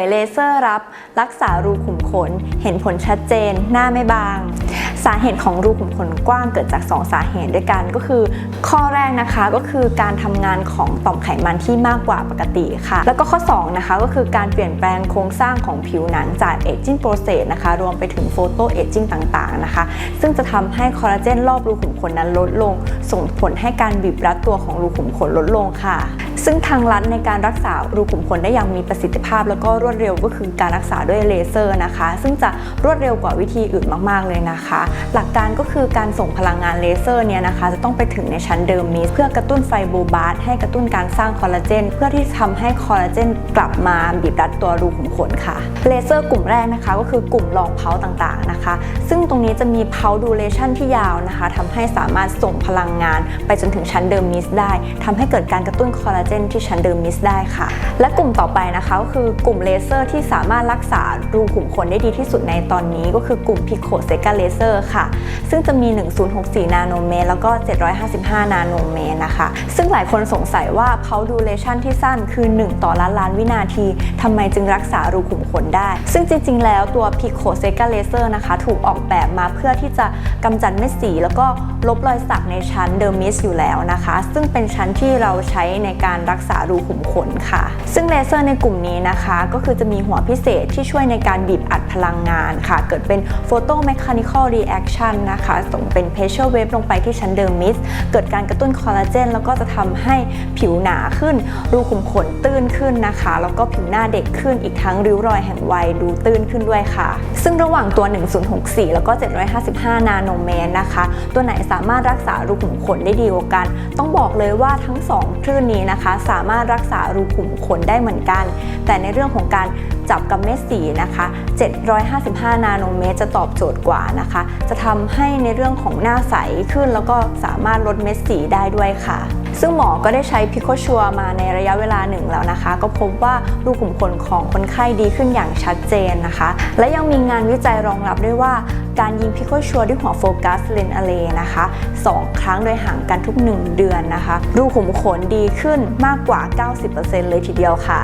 ยเลเซอร์รับ รักษารูขุมขน เห็นผลชัดเจน หน้าไม่บาง สาเหตุของรูขุมขนกว้างเกิดจาก 2 สาเหตุด้วยกันก็คือ ข้อแรกนะคะก็คือการทำงานของต่อมไขมันที่มากกว่าปกติค่ะ แล้วก็ข้อ 2 นะคะก็คือการเปลี่ยนแปลงโครงสร้างของผิวหนังจากเอจจิ้งโปรเซสนะคะ รวมไปถึงโฟโตเอจจิ้งต่างๆนะคะ ซึ่งจะทำให้คอลลาเจนรอบรูขุมขนนั้นลดลง ส่งผลให้การบีบรัดตัวของรูขุมขนลดลงค่ะซึ่งทางลัดในการรักษารูขุมขนได้อย่างมีประสิทธิภาพ แล้วก็รวดเร็วก็คือการรักษาด้วยเลเซอร์นะคะ ซึ่งจะรวดเร็วกว่าวิธีอื่นมาก ๆ เลยนะคะ หลักการก็คือการส่งพลังงานเลเซอร์เนี่ยนะคะ จะต้องไปถึงในชั้นเดิมมิสเพื่อกระตุ้นไฟโบบาสให้กระตุ้นการสร้างคอลลาเจนเพื่อที่จะทำให้คอลลาเจนกลับมาบีบรัดตัวรูขุมขนค่ะเลเซอร์กลุ่มแรกนะคะ ก็คือกลุ่มรองเพาต่างๆนะคะ ซึ่งตรงนี้จะมีเพาดูเลชันที่ยาวนะคะทำให้สามารถส่งพลังงาน ไปจนถึงชั้นเดิมมิสได้ทำให้เกิดการกระตุ้นคอลลาเจนที่ชั้นเดิมมิสได้ค่ะ และกลุ่มต่อไปนะคะก็คือกลุ่มเลเซอร์ที่สามารถรักษารูขุมขนได้ดีที่สุดในตอนนี้ ก็คือกลุ่มพิโคเซกาเลเซอร์ค่ะ ซึ่งจะมี 1064 นาโนเมตร แล้วก็ 755 นาโนเมตรนะคะ ซึ่งหลายคนสงสัยว่าเขาดูเลชันที่สั้นคือ 1 ต่อล้านล้านวินาทีทำไมจึงรักษารูขุมขนได้ ซึ่งจริง ๆ แล้วตัวพิโคเซกาเลเซอร์นะคะ ถูกออกแบบมาเพื่อที่จะกำจัดเม็ดสี แล้วก็ลบรอยสักในชั้นเดอร์มิสอยู่แล้วนะคะ ซึ่งเป็นชั้นที่เราใช้ในการการรักษารูขุมขนค่ะ ซึ่งเลเซอร์ในกลุ่มนี้นะคะ ก็คือจะมีหัวพิเศษที่ช่วยในการบีบอัดพลังงานค่ะ เกิดเป็น photo mechanical reaction นะคะส่งเป็น pressure wave ลงไปที่ชั้นเดอร์มิส เกิดการกระตุ้นคอลลาเจนแล้วก็จะทำให้ผิวหนาขึ้น รูขุมขนตื้นขึ้นนะคะ แล้วก็ผิวหน้าเด็กขึ้นอีกทั้งริ้วรอยแห่งวัยดูตื้นขึ้นด้วยค่ะ ซึ่งระหว่างตัว 1064 แล้วก็ 755 นาโนเมตรนะคะ ตัวไหนสามารถรักษารูขุมขนได้ดีกว่ากัน ต้องบอกเลยว่าทั้งสองคลื่นนี้นะคะสามารถรักษารูขุมขนได้เหมือนกัน แต่ในเรื่องของการจับกับเม็ดสีนะคะ 755 นาโนเมตรจะตอบโจทย์กว่านะคะ จะทำให้ในเรื่องของหน้าใสขึ้นแล้วก็สามารถลดเม็ดสีได้ด้วยค่ะ ซึ่งหมอก็ได้ใช้พิโคชัวมาในระยะเวลาหนึ่งแล้วนะคะ ก็พบว่ารูขุมขนของคนไข้ดีขึ้นอย่างชัดเจนนะคะ และยังมีงานวิจัยรองรับด้วยว่าการยิงพิโคชัวด้วยหัวโฟกัสเลนอะเลนะคะ 2 ครั้งโดยห่างกันทุก 1 เดือนนะคะ รูขุมขนดีขึ้นมากกว่า 90%เลยทีเดียวค่ะ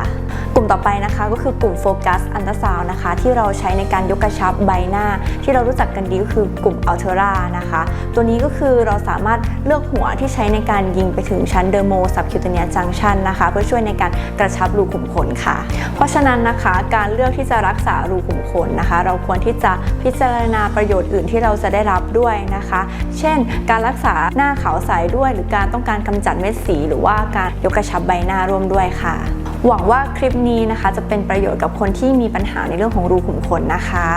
กลุ่มต่อไปนะคะก็คือกลุ่มโฟกัสอันตราซาวนะคะ ที่เราใช้ในการยกกระชับใบหน้า ที่เรารู้จักกันดีก็คือกลุ่มอัลเทรานะคะ ตัวนี้ก็คือเราสามารถเลือกหัวที่ใช้ในการยิงไปถึงชั้นเดอร์โมซับคิวเทเนียจังชันนะคะ เพื่อช่วยในการกระชับรูขุมขนค่ะ เพราะฉะนั้นนะคะการเลือกที่จะรักษารูขุมขนนะคะ เราควรที่จะพิจารณาประโยชน์อื่นที่เราจะได้รับด้วยนะคะ เช่น การรักษาหน้าขาวใสด้วย หรือการต้องการกำจัดเม็ดสีหรือว่าการยกกระชับใบหน้าร่วมด้วยค่ะ หวังว่าคลิปนี้นะคะจะเป็นประโยชน์กับคนที่มีปัญหาในเรื่องของรูขุมขนนะคะ